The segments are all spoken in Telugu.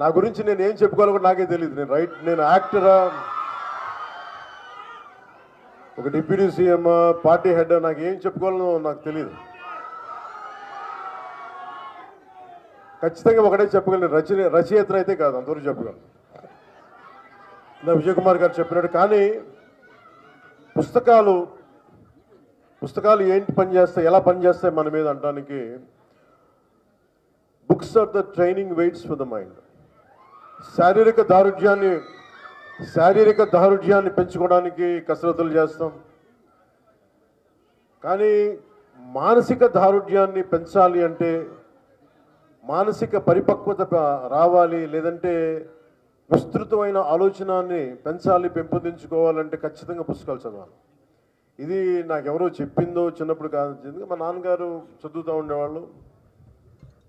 నా గురించి నేను ఏం చెప్పుకోవాలో కూడా నాకే తెలియదు నేను రైట్ నేను యాక్టరా? ఒక డిప్యూటీ సీఎం పార్టీ హెడ్ నాకు ఏం చెప్పుకోవాలో నాకు తెలియదు ఖచ్చితంగా ఒకటే చెప్పగలను రచన రచయిత అయితే కాదు అందరూ చెప్పగలను. నా విజయ్ కుమార్ గారు చెప్పినట్టు కానీ పుస్తకాలు పుస్తకాలు ఏంటి పనిచేస్తాయి ఎలా పనిచేస్తాయి మన మీద అంటానికి books are the training weights for the mind. శారీరక దారుఢ్యాన్ని శారీరక దారుఢ్యాన్ని పెంచుకోవడానికి కసరత్తులు చేస్తాం. కానీ మానసిక దారుఢ్యాన్ని పెంచాలి అంటే మానసిక పరిపక్వత రావాలి లేదంటే విస్తృతమైన ఆలోచనాన్ని పెంచాలి పెంపొందించుకోవాలంటే ఖచ్చితంగా పుస్తకాలు చదవాలి. ఇది నాకు చెప్పిందో చిన్నప్పుడు కాదు. మా నాన్నగారు చదువుతూ ఉండేవాళ్ళు.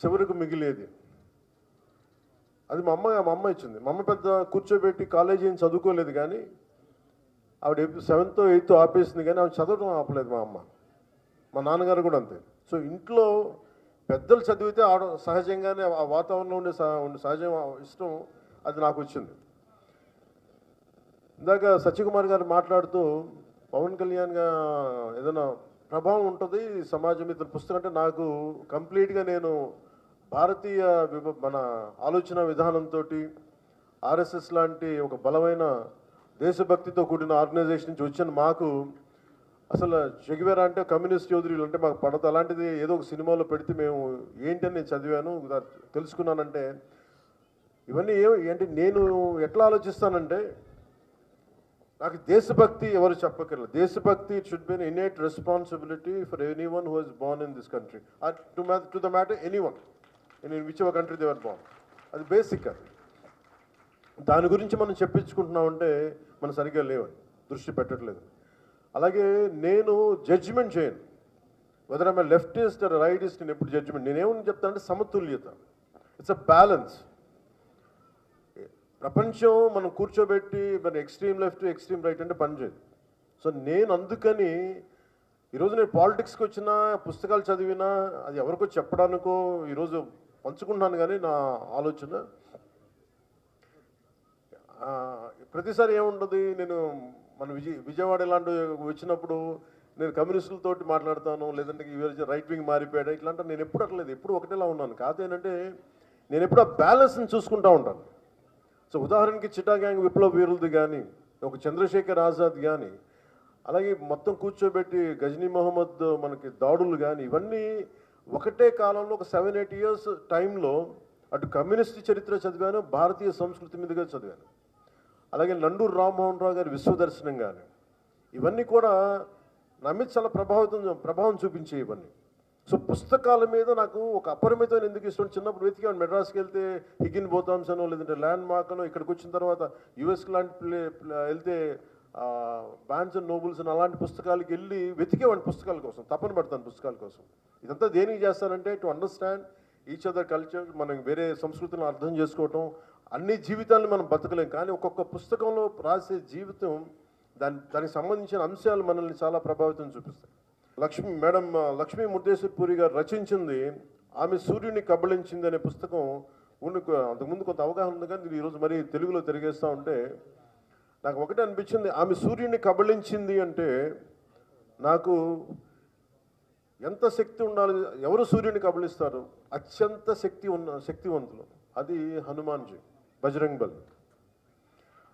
చివరికి మిగిలేది. అది మా అమ్మ మా అమ్మ ఇచ్చింది. మా అమ్మ పెద్ద కూర్చోబెట్టి కాలేజీ ఏం చదువుకోలేదు కానీ ఆవిడ సెవెంత్ ఎయిత్ ఆపేసింది కానీ ఆవిడ చదవడం ఆపలేదు మా అమ్మ. మా నాన్నగారు కూడా అంతే. సో ఇంట్లో పెద్దలు చదివితే ఆడ సహజంగానే ఆ వాతావరణంలో ఉండే సహ ఉండే సహజం ఇష్టం అది నాకు వచ్చింది. ఇందాక సత్యకుమార్ గారు మాట్లాడుతూ పవన్ కళ్యాణ్గా ఏదైనా ప్రభావం ఉంటుంది సమాజం ఇతని పుస్తకం అంటే నాకు కంప్లీట్గా నేను భారతీయ విభ- మన ఆలోచన విధానంతో ఆర్ఎస్ఎస్ లాంటి ఒక బలమైన దేశభక్తితో కూడిన ఆర్గనైజేషన్ నుంచి వచ్చిన. మాకు అసలు చెగివేరా అంటే కమ్యూనిస్ట్ చౌదరీలు అంటే మాకు పడదు. అలాంటిది ఏదో ఒక సినిమాలో పెడితే మేము ఏంటని నేను చదివాను. తెలుసుకున్నానంటే ఇవన్నీ ఏమి ఏంటి నేను ఎట్లా ఆలోచిస్తానంటే నాకు దేశభక్తి ఎవరు చెప్పక్కర్లేదు. దేశభక్తి it should be innate responsibility for anyone who is born in this country to to the matter anyone in which our country they were born అది బేసిక్ అది దాని గురించి మనం చెప్పించుకుంటున్నామంటే మనం సరిగ్గా లేవండి. దృష్టి పెట్టట్లేదు. అలాగే నేను జడ్జిమెంట్ చేయను. వెదర్ ఐమ్ లెఫ్టిస్ట్ రైటిస్ట్ నేను ఎప్పుడు జడ్జిమెంట్ నేనేమని చెప్తానంటే సమతుల్యత. ఇట్స్ అ బ్యాలెన్స్ ప్రపంచం మనం కూర్చోబెట్టి మన ఎక్స్ట్రీమ్ లెఫ్ట్ ఎక్స్ట్రీమ్ రైట్ అంటే పనిచేయదు సో నేను అందుకని ఈరోజు నేను పాలిటిక్స్కి వచ్చిన పుస్తకాలు చదివినా అది ఎవరికో చెప్పడానికో ఈరోజు పంచుకుంటున్నాను కానీ నా ఆలోచన ప్రతిసారి ఏముంటుంది? నేను మన విజయ విజయవాడ ఇలాంటి వచ్చినప్పుడు నేను కమ్యూనిస్టులతోటి మాట్లాడతాను లేదంటే ఈరోజు రైట్ వింగ్ మారిపోయాడు ఇట్లాంటి నేను ఎప్పుడు అట్లేదు ఎప్పుడు ఒకటేలా ఉన్నాను. కాదు ఏంటంటే నేను ఎప్పుడు ఆ బ్యాలెన్స్ని చూసుకుంటా ఉంటాను. సో ఉదాహరణకి చిటా గ్యాంగ్ విప్లవ వీరులది కానీ ఒక చంద్రశేఖర్ ఆజాద్ కానీ అలాగే మొత్తం కూర్చోబెట్టి గజనీ మహమ్మద్ మనకి దాడులు కానీ ఇవన్నీ ఒకటే కాలంలో ఒక సెవెన్ ఎయిట్ ఇయర్స్ టైంలో అటు కమ్యూనిస్ట్ చరిత్ర చదివాను భారతీయ సంస్కృతి మీదుగా చదివాను. అలాగే నండూరు రామ్మోహన్ రావు గారి విశ్వదర్శనం కానీ ఇవన్నీ కూడా నా మీద చాలా ప్రభావితం ప్రభావం చూపించే ఇవన్నీ. సో పుస్తకాల మీద నాకు ఒక అపరిమితమైన ఎందుకు ఇష్టం? చిన్నప్పుడు వెతికాను మెడ్రాస్కి వెళ్తే హిగిన్ బోతామ్స్ అనో లేదంటే ల్యాండ్ మార్క్ అనో ఇక్కడికి వచ్చిన తర్వాత యుఎస్ లాంటి ప్లే ప్లే- వెళ్తే బ్యాన్స్ అండ్ నోబుల్స్ అని అలాంటి పుస్తకాలకి వెళ్ళి వెతికేవాడిని పుస్తకాల కోసం తపన పడతాను పుస్తకాల కోసం. ఇదంతా దేనికి చేస్తానంటే to understand each other culture మనం వేరే సంస్కృతిని అర్థం చేసుకోవటం అన్ని జీవితాలను మనం బతకలేం. కానీ ఒక్కొక్క పుస్తకంలో రాసే జీవితం దాని దానికి సంబంధించిన అంశాలు మనల్ని చాలా ప్రభావితం చూపిస్తాయి. లక్ష్మి మేడం లక్ష్మీ ముద్దేశ్వరపూరి గారు రచించింది ఆమె సూర్యుని కబళించింది అనే పుస్తకం ఉన్న అంతకుముందు కొంత అవగాహన ఉంది కానీ ఈరోజు మరీ తెలుగులో తిరిగేస్తూ ఉంటే నాకు ఒకటే అనిపించింది ఆమె సూర్యుని కబళించింది అంటే నాకు ఎంత శక్తి ఉండాలి ఎవరు సూర్యుని కబళిస్తారు? అత్యంత శక్తి ఉన్న శక్తివంతులు. అది హనుమాన్జీ బజరంగ్ బల్.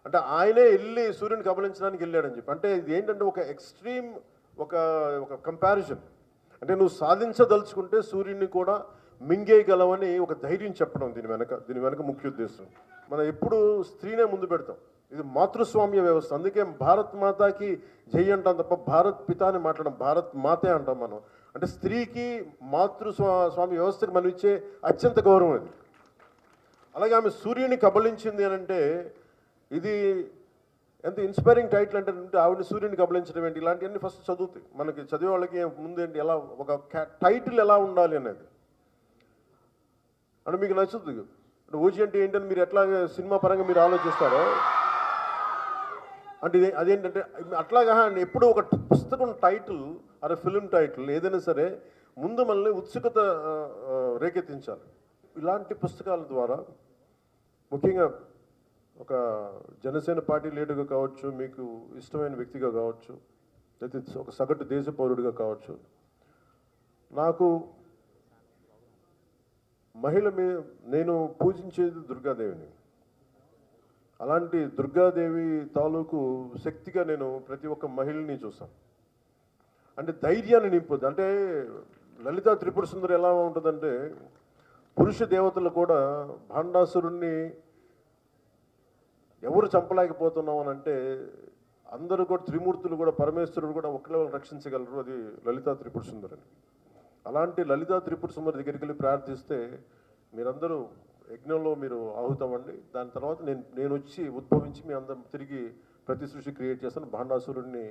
అంటే ఆయనే వెళ్ళి సూర్యుని కబలించడానికి వెళ్ళాడని చెప్పి. అంటే ఇది ఏంటంటే ఒక ఎక్స్ట్రీమ్ ఒక ఒక కంపారిజన్ అంటే నువ్వు సాధించదలుచుకుంటే సూర్యుడిని కూడా మింగేయగలవని ఒక ధైర్యం చెప్పడం దీని వెనక దీని వెనక ముఖ్య ఉద్దేశం. మనం ఎప్పుడు స్త్రీనే ముందు పెడతాం. ఇది మాతృస్వామ్య వ్యవస్థ. అందుకే భారత్ మాతాకి జై అంటాం తప్ప భారత్ పిత అని మాట్లాడడం భారత్ మాతే అంటాం మనం. అంటే స్త్రీకి మాతృ స్వా- వ్యవస్థకి మనం ఇచ్చే అత్యంత గౌరవం అది అలాగే ఆమె సూర్యుని కబలించింది అని అంటే ఇది ఎంత ఇన్స్పైరింగ్ టైటిల్ అంటే ఆవిడ సూర్యుని గమనించడం ఏంటి? ఇలాంటివన్నీ ఫస్ట్ చదువుతాయి. మనకి చదివే వాళ్ళకి ముందేంటి ఎలా ఒక టైటిల్ ఎలా ఉండాలి అనేది. అంటే మీకు నచ్చుతుంది. అంటే ఓజీ అంటే ఏంటని మీరు ఎట్లా సినిమా పరంగా మీరు ఆలోచిస్తారో? అంటే అదేంటంటే అట్లాగా ఎప్పుడు ఒక పుస్తకం టైటిల్ అరే ఫిలిం టైటిల్ ఏదైనా సరే ముందు మనల్ని ఉత్సుకత రేకెత్తించాలి. ఇలాంటి పుస్తకాల ద్వారా ముఖ్యంగా ఒక జనసేన పార్టీ లీడర్గా కావచ్చు మీకు ఇష్టమైన వ్యక్తిగా కావచ్చు లేకపోతే ఒక సగటు దేశ పౌరుడిగా కావచ్చు. నాకు మహిళ మీ నేను పూజించేది దుర్గాదేవిని. అలాంటి దుర్గాదేవి తాలూకు శక్తిగా నేను ప్రతి ఒక్క మహిళని చూస్తాను అంటే ధైర్యాన్ని నింపుద్ది. అంటే లలిత త్రిపుర సుందరి ఎలా ఉంటుందంటే పురుష దేవతలు కూడా భాండాసురుణ్ణి ఎవరు చంపలేకపోతున్నాం అని అంటే అందరూ కూడా త్రిమూర్తులు కూడా పరమేశ్వరుడు కూడా ఒకళ్ళే రక్షించగలరు. అది లలితా త్రిపుర సుందరని అని. అలాంటి లలితా త్రిపుర సుందరి దగ్గరికి వెళ్ళి ప్రార్థిస్తే మీరందరూ యజ్ఞంలో మీరు ఆహుతామండి. దాని తర్వాత నేను నేను వచ్చి ఉద్భవించి మీ అందరం తిరిగి ప్రతి సృష్టి క్రియేట్ చేస్తాను. భాండాసురుడిని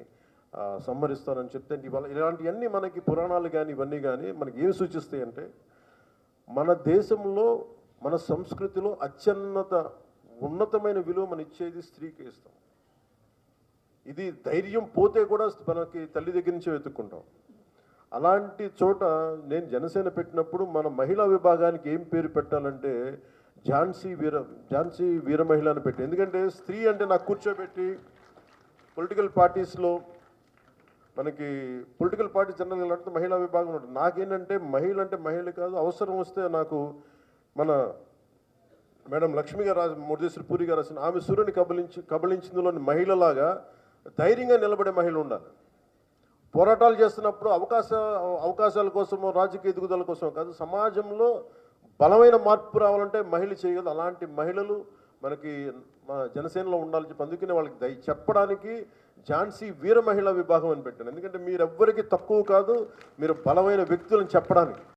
సంహరిస్తానని చెప్తే ఇవాళ ఇలాంటివన్నీ మనకి పురాణాలు కానీ ఇవన్నీ కానీ మనకి ఏం సూచిస్తాయి అంటే మన దేశంలో మన సంస్కృతిలో అత్యున్నత ఉన్నతమైన విలువ మనం ఇచ్చేది స్త్రీకి ఇస్తాం. ఇది ధైర్యం పోతే కూడా మనకి తల్లి దగ్గర నుంచే వెతుక్కుంటాం. అలాంటి చోట నేను జనసేన పెట్టినప్పుడు మన మహిళా విభాగానికి ఏం పేరు పెట్టాలంటే ఝాన్సీ వీర ఝాన్సీ వీర మహిళ అని పెట్టి ఎందుకంటే స్త్రీ అంటే నాకు కూర్చోబెట్టి పొలిటికల్ పార్టీస్లో మనకి పొలిటికల్ పార్టీ జనరల్ అంటే మహిళా విభాగం ఉంటుంది నాకేంటంటే మహిళ అంటే మహిళ కాదు అవసరం వస్తే నాకు మన మేడం లక్ష్మి గారు రాసి మురదేశ్వరి పూరి గారు రాసిన ఆమె సూర్యుని కబలించి కబలించిందిలోని మహిళలాగా ధైర్యంగా నిలబడే మహిళ ఉండాలి. పోరాటాలు చేస్తున్నప్పుడు అవకాశ అవకాశాల కోసమో రాజకీయ ఎదుగుదల కోసమో కాదు సమాజంలో బలమైన మార్పు రావాలంటే మహిళ చేయగలదు. అలాంటి మహిళలు మనకి మా జనసేనలో ఉండాలని చెప్పి అందుకనే వాళ్ళకి దయ చెప్పడానికి ఝాన్సీ వీర మహిళా విభాగం అని పెట్టాను. ఎందుకంటే మీరెవ్వరికి తక్కువ కాదు మీరు బలమైన వ్యక్తులను చెప్పడానికి.